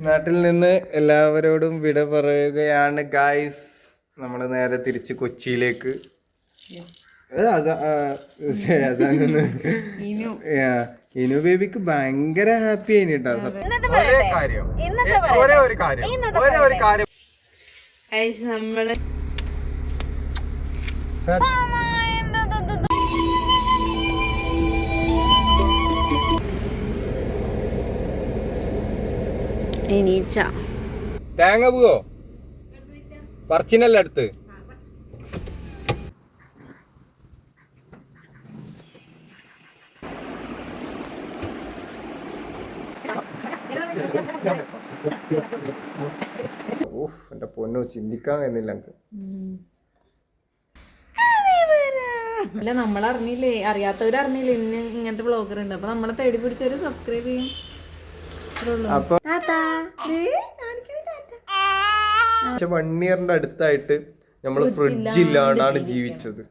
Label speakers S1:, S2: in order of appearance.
S1: നാട്ടിൽ നിന്ന് എല്ലാവരോടും വിട പറയുകയാണ് ഗായ്സ് നമ്മൾ നേരെ തിരിച്ച് കൊച്ചിയിലേക്ക്. ഇനു. ബേബിക്ക് ഭയങ്കര ഹാപ്പി ആയി കേട്ടോ. ഒരേ കാര്യം. ഏ, ഒരേ ഒരു കാര്യം. ഒരേ ഒരു കാര്യം.
S2: ഗൈസ് നമ്മൾ എണീച്ച.
S1: തേങ്ങ പോവോ പറച്ചിനല്ല അടുത്ത്. ഓഫ് എന്റെ പൊന്നോ ചിന്തിക്കാൻ കഴിയുന്നില്ല എനിക്ക്.
S2: അല്ല നമ്മൾ അറിയാത്തവരറിഞ്ഞില്ലേ അറിയാത്തവർ അറിഞ്ഞില്ലേ ഇന്ന് ഇങ്ങനത്തെ വ്ളോഗർ ഉണ്ട്. അപ്പൊ നമ്മളെ തേടി പിടിച്ചവര് സബ്സ്ക്രൈബ് ചെയ്യും.
S1: അപ്പൊ വൺ ഇയറിന്റെ അടുത്തായിട്ട് നമ്മൾ ഫ്രിഡ്ജ് ഇല്ലാണ്ടാണ് ജീവിച്ചത്.